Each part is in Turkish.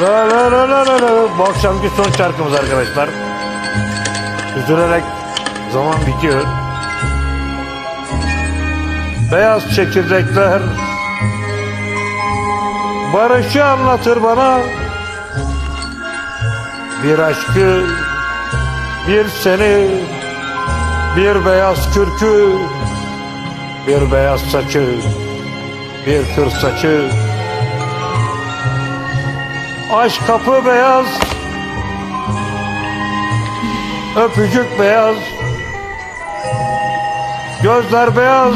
La la la la la la. Bu akşamki son şarkımız arkadaşlar. Üzülerek zaman bitiyor. Beyaz çekirdekler Barışı anlatır bana Bir aşkı Bir seni Bir beyaz kürkü Bir beyaz saçı Bir kır saçı Aşk kapı beyaz Öpücük beyaz Gözler beyaz.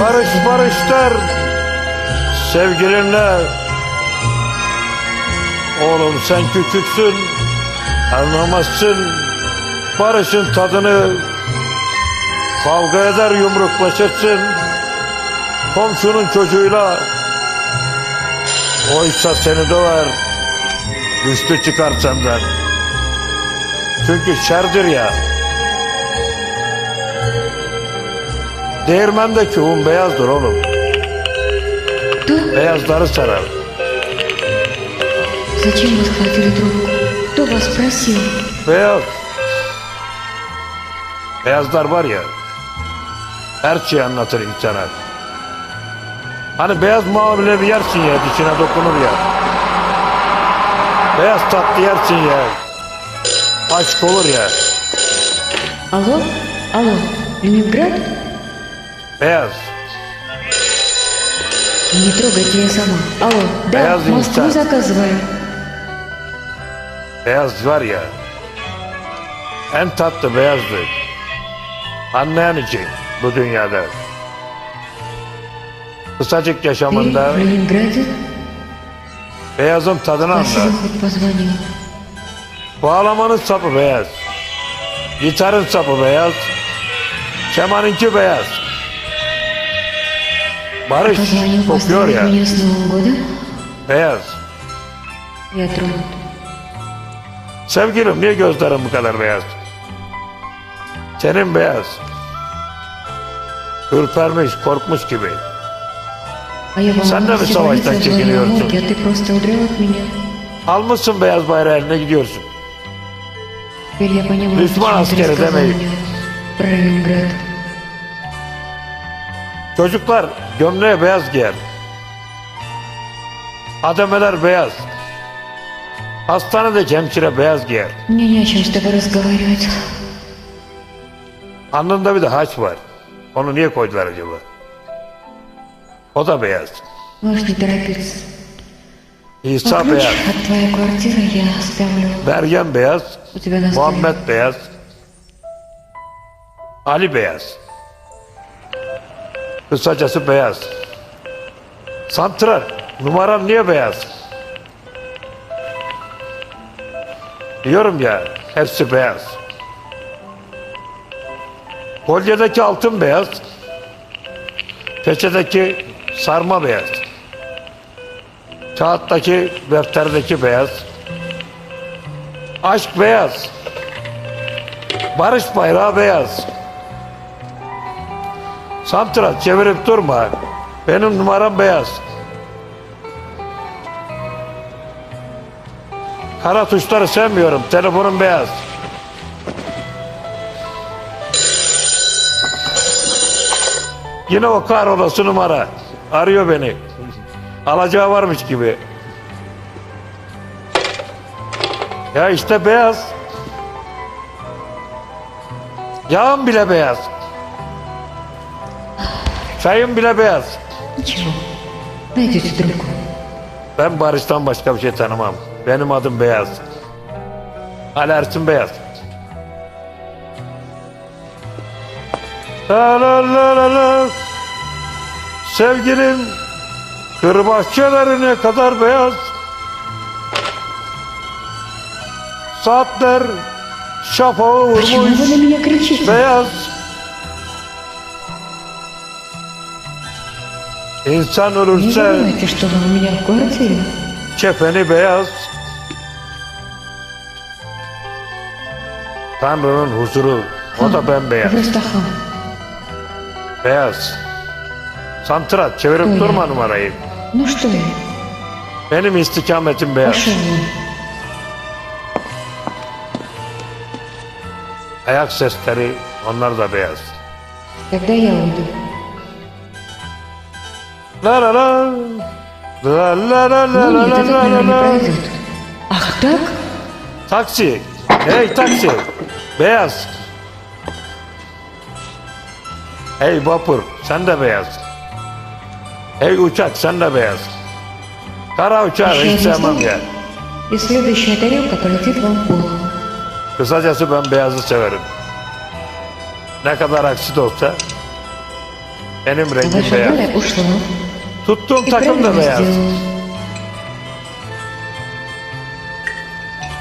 Barış barış der. Sevgilimle Oğlum sen küçüksün Anlamazsın. Barışın tadını Kavga eder yumruklaşırsın Komşunun çocuğuyla Oysa seni döver Güçlü çıkar senden Çünkü şerdir ya Değirmendeki un beyazdır oğlum Кто? Beyazları sarar Зачем вы схватили трубку? Кто вас просил? Beyaz. Beyazlar var ya. Her şeyi anlatır insana. Hani beyaz mavileri yersin ya dişine dokunur ya. Beyaz tatlı yersin ya. Aşk olur ya. Алло? Алло? Ленинград? Beyaz. Не трогайте я сама. Алло? Да, Beyaz Москву insan. заказываю. Beyaz var ya. En tatlı beyazdır. Anlayan için bu dünyada. Kısacık yaşamında beyazım tadını anlar. Bağlamanın sapı beyaz. Gitarın sapı beyaz. Kemanınki beyaz. Barış kokuyor ya. Beyaz. Sevgilim niye gözlerin bu kadar beyaz? Senin beyaz. Ürpermiş, korkmuş gibi. Sen de mi savaştan çekiliyorsun? Almışsın beyaz bayrağı eline gidiyorsun. Müslüman askeri demeyin. Çocuklar gömleğe beyaz giyer. Ademeler beyaz. Hastanede hemşire beyaz giyer. Alnında bir de haç var. Onu niye koydular acaba? O da beyaz. Можешь не торопиться. А İsa ключ beyaz. от твоей квартиры я оставлю Meryem beyaz. у тебя на столе. Muhammed beyaz. Ali beyaz. Kısacası beyaz. Santral. Numaran niye beyaz? Diyorum ya hepsi beyaz. Kolyedeki altın beyaz. Peçedeki sarma beyaz. Kağıttaki defterdeki beyaz. Aşk beyaz. Barış bayrağı beyaz. Santral çevirip durma. Benim numaram beyaz. Kara tuşları sevmiyorum. Telefonum beyaz. Yine o kahrolası numara. Arıyor beni. Alacağı varmış gibi. Ya işte beyaz. Yağım bile beyaz. Çayım bile beyaz. Ben Barış'tan başka bir şey tanımam. Benim adım Beyaz. Alersin Beyaz. La la la la la. Sevgilim kırbahçelerine kadar beyaz Saatler şafağı vurmuş beyaz İnsan ölürse kefeni beyaz. Tanrı'nın huzuru o da bembeyaz. Beyaz. Santrat çevirip Öyle. durma numarayı. Ну что я? Benim istikametim beyaz. Пошел вон. Ayak sesleri onlar da beyaz. Тогда я уйду. La la la. La la la la Ну la нет, la этот la мимо не la la. пройдет. Ах так? Taksi. Hey taksi. Beyaz. Hey vapur sen de beyaz. Hey uçak sen de beyaz. Kara uçağı Еще hiç одно sevmem слово, ya. и следующая тарелка полетит вам в голову. Kısacası ben beyazı severim. Ne kadar aksi de olsa benim rengim Ваша beyaz. Галя ушла. Tuttuğum И takım da правильно beyaz. сделала.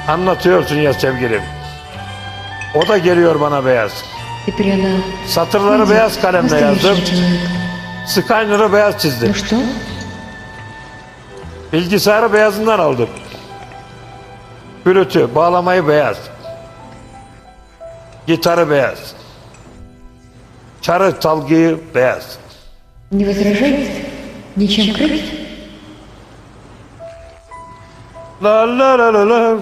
Anlatıyorsun ya sevgilim. O da geliyor bana beyaz. Теперь она Satırları beyaz kalemle настоящего yazdım. человека. Skyner'ı beyaz Ну çizdim. что? Bilgisayarı beyazından aldım. Flütü, bağlamayı beyaz. Gitarı beyaz. Çarı çalgıyı beyaz. Не возражаете? Ничем крыть? La la la la la.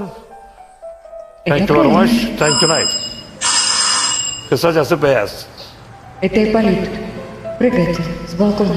Это Thank you very правильно. much. Thank you nice. Kısacası beyaz. Это Ипполит. Прыгайте с балкона.